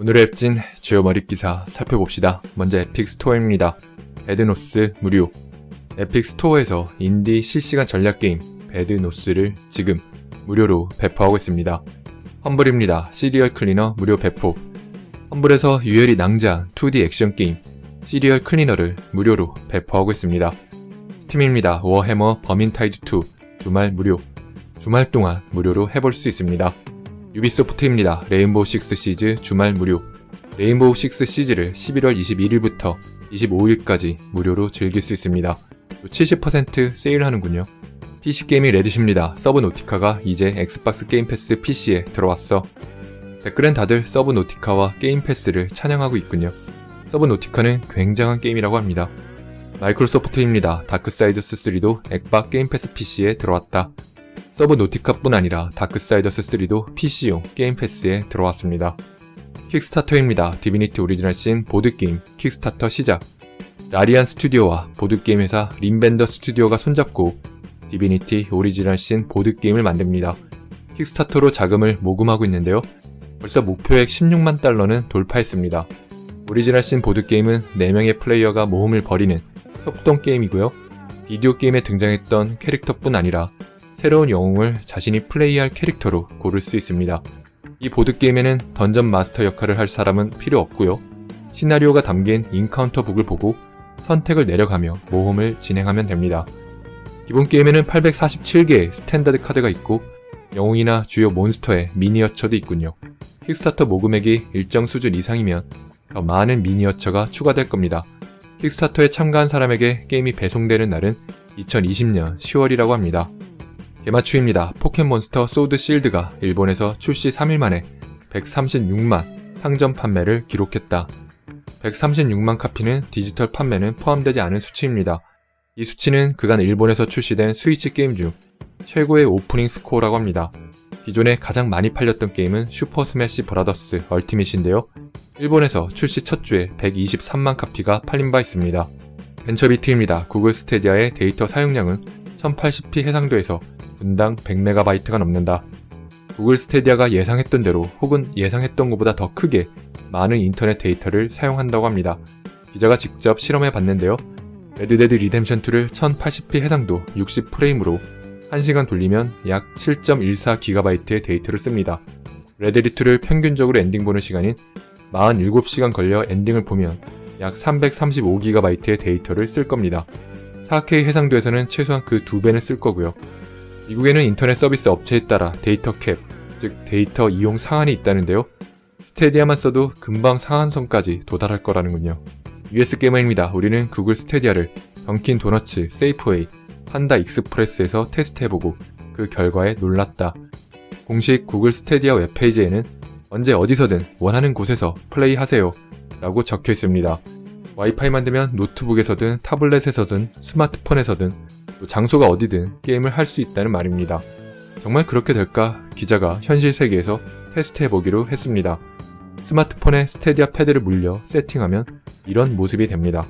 오늘의 앱진 주요 머릿 기사 살펴봅시다. 먼저 에픽 스토어입니다. 배드노스 무료. 에픽 스토어에서 인디 실시간 전략 게임 배드노스를 지금 무료로 배포하고 있습니다. 험블입니다. 시리얼 클리너 무료 배포. 험블에서 유열이 낭자한 2D 액션 게임 시리얼 클리너를 무료로 배포하고 있습니다. 스팀입니다. 워해머 버민타이드 2 주말 무료. 주말 동안 무료로 해볼 수 있습니다. 유비소프트입니다. 레인보우 식스 시즈 주말 무료. 레인보우 식스 시즈를 11월 21일부터 25일까지 무료로 즐길 수 있습니다. 70% 세일하는군요. PC 게임이 레딧입니다. 서브노티카가 이제 엑스박스 게임 패스 PC에 들어왔어. 댓글엔 다들 서브노티카와 게임 패스를 찬양하고 있군요. 서브노티카는 굉장한 게임이라고 합니다. 마이크로소프트입니다. 다크사이더스 3도 엑박 게임 패스 PC에 들어왔다. 서브노티카뿐 아니라 다크사이더스 3도 PC용 게임 패스에 들어왔습니다. 킥스타터입니다. 디비니티 오리지널 씬 보드게임 킥스타터 시작. 라리안 스튜디오와 보드게임 회사 림벤더 스튜디오가 손잡고 디비니티 오리지널 씬 보드게임을 만듭니다. 킥스타터로 자금을 모금하고 있는데요. 벌써 목표액 16만 달러는 돌파했습니다. 오리지널 씬 보드게임은 4명의 플레이어가 모험을 벌이는 협동 게임이고요. 비디오 게임에 등장했던 캐릭터뿐 아니라 새로운 영웅을 자신이 플레이할 캐릭터로 고를 수 있습니다. 이 보드게임에는 던전 마스터 역할을 할 사람은 필요 없고요. 시나리오가 담긴 인카운터 북을 보고 선택을 내려가며 모험을 진행하면 됩니다. 기본 게임에는 847개의 스탠다드 카드가 있고 영웅이나 주요 몬스터의 미니어처도 있군요. 킥스타터 모금액이 일정 수준 이상이면 더 많은 미니어처가 추가될 겁니다. 킥스타터에 참가한 사람에게 게임이 배송되는 날은 2020년 10월이라고 합니다. 개마추입니다. 포켓몬스터 소드 실드가 일본에서 출시 3일 만에 136만 상점 판매를 기록했다. 136만 카피는 디지털 판매는 포함되지 않은 수치입니다. 이 수치는 그간 일본에서 출시된 스위치 게임 중 최고의 오프닝 스코어라고 합니다. 기존에 가장 많이 팔렸던 게임은 슈퍼 스매시 브라더스 얼티밋인데요. 일본에서 출시 첫 주에 123만 카피가 팔린 바 있습니다. 벤처비트입니다. 구글 스테디아의 데이터 사용량은 1080p 해상도에서 분당 100MB가 넘는다. 구글 스테디아가 예상했던 대로 혹은 예상했던 것보다 더 크게 많은 인터넷 데이터를 사용한다고 합니다. 기자가 직접 실험해 봤는데요. 레드데드 리뎀션 2를 1080p 해상도 60프레임으로 1시간 돌리면 약 7.14GB의 데이터를 씁니다. 레드리2를 평균적으로 엔딩 보는 시간인 47시간 걸려 엔딩을 보면 약 335GB의 데이터를 쓸 겁니다. 4K 해상도에서는 최소한 그 두 배는 쓸 거고요. 미국에는 인터넷 서비스 업체에 따라 데이터 캡, 즉 데이터 이용 상한이 있다는데요. 스테디아만 써도 금방 상한선까지 도달할 거라는군요. US 게이머입니다. 우리는 구글 스테디아를 던킨 도너츠, 세이프웨이, 판다 익스프레스에서 테스트해보고 그 결과에 놀랐다. 공식 구글 스테디아 웹페이지에는 언제 어디서든 원하는 곳에서 플레이하세요 라고 적혀 있습니다. 와이파이만 되면 노트북에서든 타블렛에서든 스마트폰에서든 또 장소가 어디든 게임을 할 수 있다는 말입니다. 정말 그렇게 될까 기자가 현실 세계에서 테스트해보기로 했습니다. 스마트폰에 스테디아 패드를 물려 세팅하면 이런 모습이 됩니다.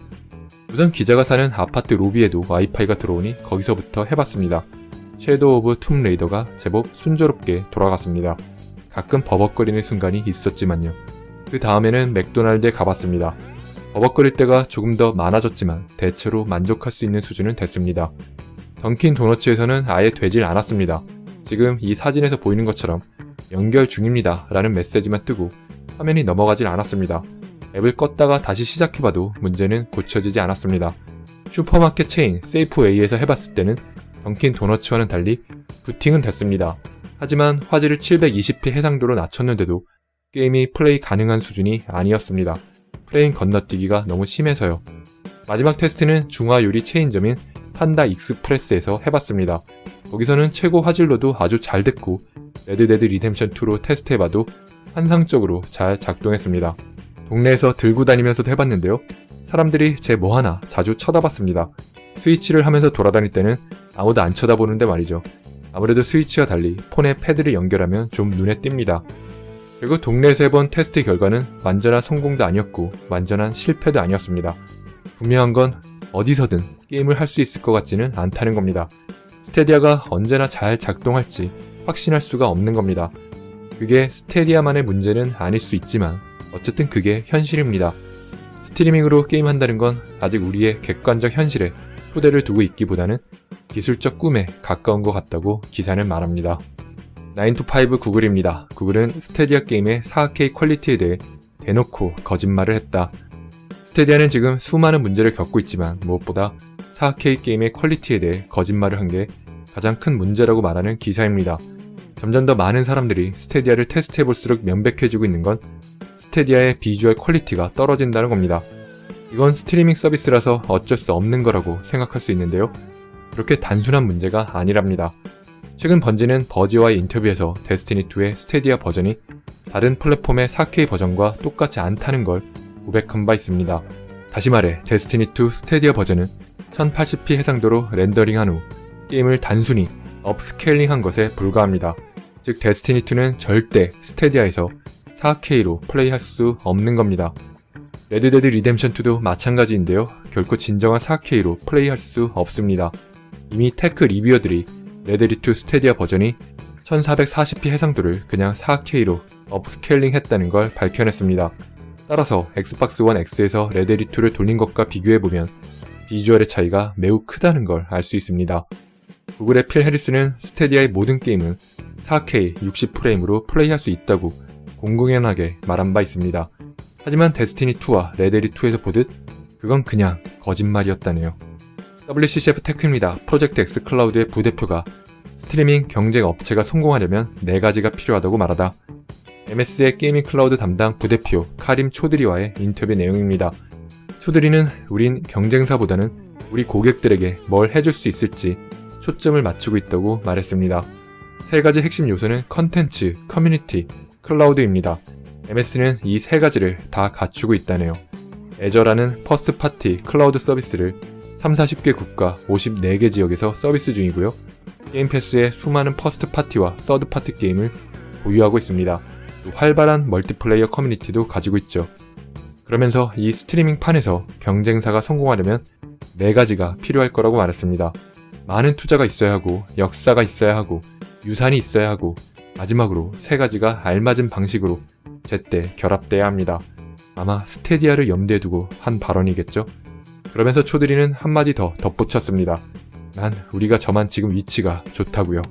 우선 기자가 사는 아파트 로비에도 와이파이가 들어오니 거기서부터 해봤습니다. 섀도우 오브 툼 레이더가 제법 순조롭게 돌아갔습니다. 가끔 버벅거리는 순간이 있었지만요. 그 다음에는 맥도날드에 가봤습니다. 버벅거릴 때가 조금 더 많아졌지만 대체로 만족할 수 있는 수준은 됐습니다. 던킨 도너츠에서는 아예 되질 않았습니다. 지금 이 사진에서 보이는 것처럼 연결 중입니다 라는 메시지만 뜨고 화면이 넘어가질 않았습니다. 앱을 껐다가 다시 시작해봐도 문제는 고쳐지지 않았습니다. 슈퍼마켓 체인 세이프웨이에서 해봤을 때는 던킨 도너츠와는 달리 부팅은 됐습니다. 하지만 화질을 720p 해상도로 낮췄는데도 게임이 플레이 가능한 수준이 아니었습니다. 프레임 건너뛰기가 너무 심해서요. 마지막 테스트는 중화 요리 체인점인 판다 익스프레스에서 해봤습니다. 거기서는 최고 화질로도 아주 잘 됐고 레드데드 리뎀션 2로 테스트해봐도 환상적으로 잘 작동했습니다. 동네에서 들고 다니면서도 해봤는데요. 사람들이 제 뭐 하나 자주 쳐다봤습니다. 스위치를 하면서 돌아다닐 때는 아무도 안 쳐다보는데 말이죠. 아무래도 스위치와 달리 폰에 패드를 연결하면 좀 눈에 띕니다. 결국 동네에서 해본 테스트 결과는 완전한 성공도 아니었고 완전한 실패도 아니었습니다. 분명한 건 어디서든 게임을 할 수 있을 것 같지는 않다는 겁니다. 스테디아가 언제나 잘 작동할지 확신할 수가 없는 겁니다. 그게 스테디아만의 문제는 아닐 수 있지만 어쨌든 그게 현실입니다. 스트리밍으로 게임한다는 건 아직 우리의 객관적 현실에 토대를 두고 있기보다는 기술적 꿈에 가까운 것 같다고 기사는 말합니다. 9to5 구글입니다. 구글은 스테디아 게임의 4K 퀄리티에 대해 대놓고 거짓말을 했다. 스테디아는 지금 수많은 문제를 겪고 있지만 무엇보다 4K 게임의 퀄리티에 대해 거짓말을 한 게 가장 큰 문제라고 말하는 기사입니다. 점점 더 많은 사람들이 스테디아를 테스트해 볼수록 명백해지고 있는 건 스테디아의 비주얼 퀄리티가 떨어진다는 겁니다. 이건 스트리밍 서비스라서 어쩔 수 없는 거라고 생각할 수 있는데요. 그렇게 단순한 문제가 아니랍니다. 최근 번지는 버지와의 인터뷰에서 데스티니2의 스테디아 버전이 다른 플랫폼의 4K 버전과 똑같지 않다는 걸 고백한 바 있습니다. 다시 말해 데스티니2 스테디아 버전은 1080p 해상도로 렌더링한 후 게임을 단순히 업스케일링한 것에 불과합니다. 즉 데스티니2는 절대 스테디아에서 4K로 플레이할 수 없는 겁니다. 레드데드 리뎀션2도 마찬가지인데요. 결코 진정한 4K로 플레이할 수 없습니다. 이미 테크 리뷰어들이 레데리2 스테디아 버전이 1440p 해상도를 그냥 4K로 업스케일링 했다는 걸 밝혀냈습니다. 따라서 엑스박스 원 X에서 레데리2를 돌린 것과 비교해보면 비주얼의 차이가 매우 크다는 걸 알 수 있습니다. 구글의 필 해리스는 스테디아의 모든 게임을 4K 60프레임으로 플레이할 수 있다고 공공연하게 말한 바 있습니다. 하지만 데스티니2와 레데리2에서 보듯 그건 그냥 거짓말이었다네요. WCCF 테크입니다. 프로젝트 X 클라우드의 부대표가 스트리밍 경쟁 업체가 성공하려면 네 가지가 필요하다고 말하다. MS의 게이밍 클라우드 담당 부대표 카림 초드리와의 인터뷰 내용입니다. 초드리는 우린 경쟁사보다는 우리 고객들에게 뭘 해줄 수 있을지 초점을 맞추고 있다고 말했습니다. 세 가지 핵심 요소는 컨텐츠, 커뮤니티, 클라우드입니다. MS는 이 세 가지를 다 갖추고 있다네요. 애저라는 퍼스트 파티 클라우드 서비스를 3, 40개 국가 54개 지역에서 서비스 중이고요. 게임 패스의 수많은 퍼스트 파티와 서드 파티 게임을 보유하고 있습니다. 또 활발한 멀티플레이어 커뮤니티도 가지고 있죠. 그러면서 이 스트리밍 판에서 경쟁사가 성공하려면 네 가지가 필요할 거라고 말했습니다. 많은 투자가 있어야 하고, 역사가 있어야 하고, 유산이 있어야 하고, 마지막으로 세 가지가 알맞은 방식으로 제때 결합돼야 합니다. 아마 스테디아를 염두에 두고 한 발언이겠죠? 그러면서 초드리는 한마디 더 덧붙였습니다. 난 우리가 저만 지금 위치가 좋다고요.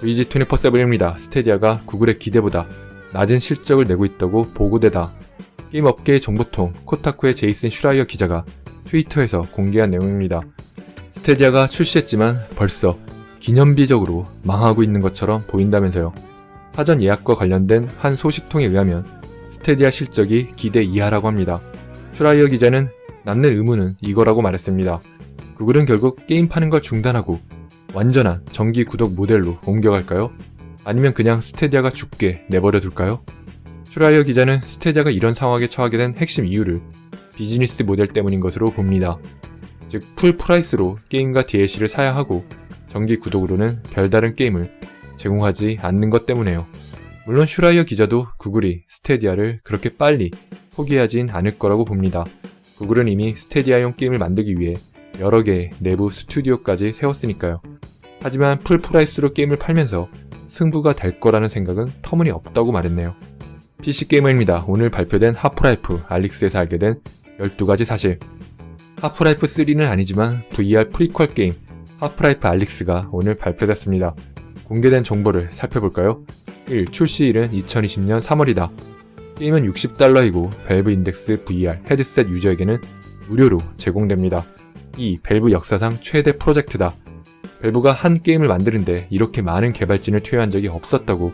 VG24-7입니다. 스테디아가 구글의 기대보다 낮은 실적을 내고 있다고 보고되다. 게임 업계의 정보통 코타쿠의 제이슨 슈라이어 기자가 트위터에서 공개한 내용입니다. 스테디아가 출시했지만 벌써 기념비적으로 망하고 있는 것처럼 보인다면서요. 사전 예약과 관련된 한 소식통에 의하면 스테디아 실적이 기대 이하라고 합니다. 슈라이어 기자는 남는 의무는 이거라고 말했습니다. 구글은 결국 게임 파는 걸 중단하고 완전한 정기 구독 모델로 옮겨갈까요? 아니면 그냥 스테디아가 죽게 내버려 둘까요? 슈라이어 기자는 스테디아가 이런 상황에 처하게 된 핵심 이유를 비즈니스 모델 때문인 것으로 봅니다. 즉, 풀 프라이스로 게임과 DLC를 사야 하고 정기 구독으로는 별다른 게임을 제공하지 않는 것 때문에요. 물론 슈라이어 기자도 구글이 스테디아를 그렇게 빨리 포기하진 않을 거라고 봅니다. 구글은 이미 스테디아용 게임을 만들기 위해 여러 개의 내부 스튜디오까지 세웠으니까요. 하지만 풀 프라이스로 게임을 팔면서 승부가 될 거라는 생각은 터무니없다고 말했네요. PC게이머입니다. 오늘 발표된 하프라이프 알릭스에서 알게 된 12가지 사실. 하프라이프 3는 아니지만 VR 프리퀄 게임 하프라이프 알릭스가 오늘 발표됐습니다. 공개된 정보를 살펴볼까요? 1. 출시일은 2020년 3월이다. 게임은 60달러이고 밸브 인덱스 VR 헤드셋 유저에게는 무료로 제공됩니다. 2. 밸브 역사상 최대 프로젝트다. 밸브가 한 게임을 만드는데 이렇게 많은 개발진을 투여한 적이 없었다고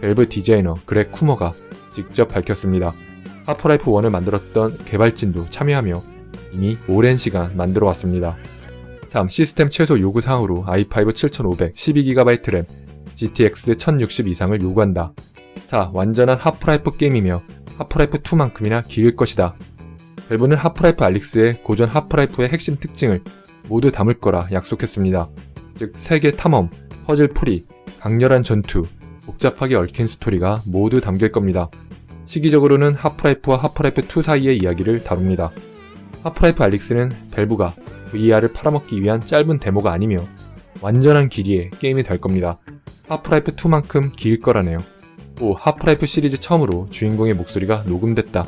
밸브 디자이너 그렉 쿠머가 직접 밝혔습니다. 하프라이프 1을 만들었던 개발진도 참여하며 이미 오랜 시간 만들어 왔습니다. 3. 시스템 최소 요구 사항으로 i5 7500 12GB 램, GTX 1060 이상을 요구한다. 4. 완전한 하프라이프 게임이며 하프라이프 2만큼이나 길 것이다. 밸브는 하프라이프 알릭스의 고전 하프라이프의 핵심 특징을 모두 담을 거라 약속했습니다. 즉, 세계 탐험, 퍼즐 풀이, 강렬한 전투, 복잡하게 얽힌 스토리가 모두 담길 겁니다. 시기적으로는 하프라이프와 하프라이프 2 사이의 이야기를 다룹니다. 하프라이프 알릭스는 밸브가 VR을 팔아먹기 위한 짧은 데모가 아니며 완전한 길이의 게임이 될 겁니다. 하프라이프 2만큼 길 거라네요. 5. 하프라이프 시리즈 처음으로 주인공의 목소리가 녹음됐다.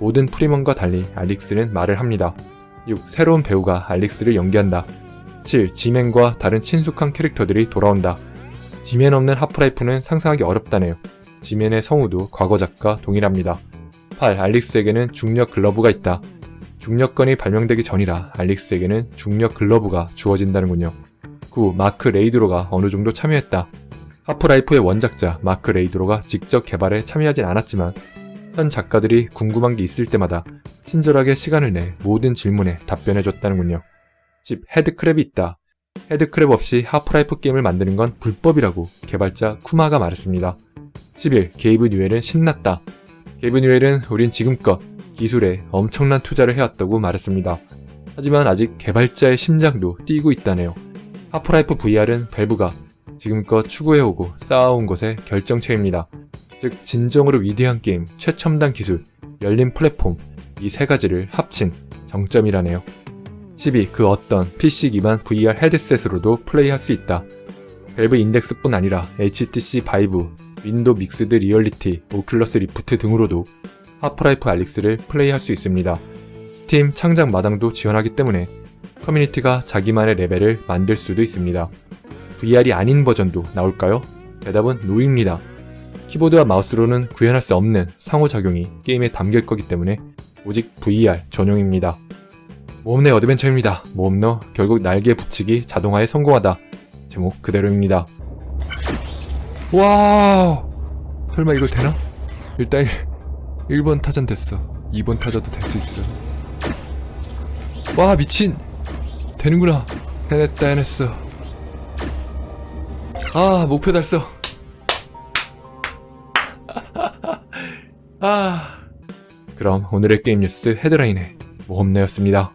모든 프리먼과 달리 알릭스는 말을 합니다. 6. 새로운 배우가 알릭스를 연기한다. 7. 지맨과 다른 친숙한 캐릭터들이 돌아온다. 지맨 없는 하프라이프는 상상하기 어렵다네요. 지맨의 성우도 과거 작가 동일합니다. 8. 알릭스에게는 중력 글러브가 있다. 중력건이 발명되기 전이라 알릭스에게는 중력 글러브가 주어진다는군요. 9. 마크 레이드로가 어느 정도 참여했다. 하프라이프의 원작자 마크 레이드로가 직접 개발에 참여하진 않았지만 현 작가들이 궁금한 게 있을 때마다 친절하게 시간을 내 모든 질문에 답변해줬다는군요. 10. 헤드크랩이 있다. 헤드크랩 없이 하프라이프 게임을 만드는 건 불법이라고 개발자 쿠마가 말했습니다. 11. 게이브 뉴엘은 신났다. 게이브 뉴엘은 우린 지금껏 기술에 엄청난 투자를 해왔다고 말했습니다. 하지만 아직 개발자의 심장도 뛰고 있다네요. 하프라이프 VR은 밸브가 지금껏 추구해오고 쌓아온 것의 결정체입니다. 즉 진정으로 위대한 게임, 최첨단 기술, 열린 플랫폼 이 세 가지를 합친 정점이라네요. 12. 그 어떤 PC 기반 VR 헤드셋으로도 플레이할 수 있다. 밸브 인덱스뿐 아니라 HTC 바이브, 윈도 믹스드 리얼리티, 오큘러스 리프트 등으로도 하프라이프 알릭스를 플레이할 수 있습니다. 스팀 창작 마당도 지원하기 때문에 커뮤니티가 자기만의 레벨을 만들 수도 있습니다. VR이 아닌 버전도 나올까요? 대답은 노입니다. 키보드와 마우스로는 구현할 수 없는 상호작용이 게임에 담길 거기 때문에 오직 VR 전용입니다. 모험내 어드벤처입니다. 모험너 결국 날개 붙이기 자동화에 성공하다. 제목 그대로입니다. 와우! 설마 이거 되나? 일단 1, 번 타전 됐어. 2번 타전도 될 수 있어요. 와 미친! 되는구나. 해냈다 해냈어. 아 목표 달성. 아. 그럼 오늘의 게임 뉴스 헤드라인의 모험내였습니다.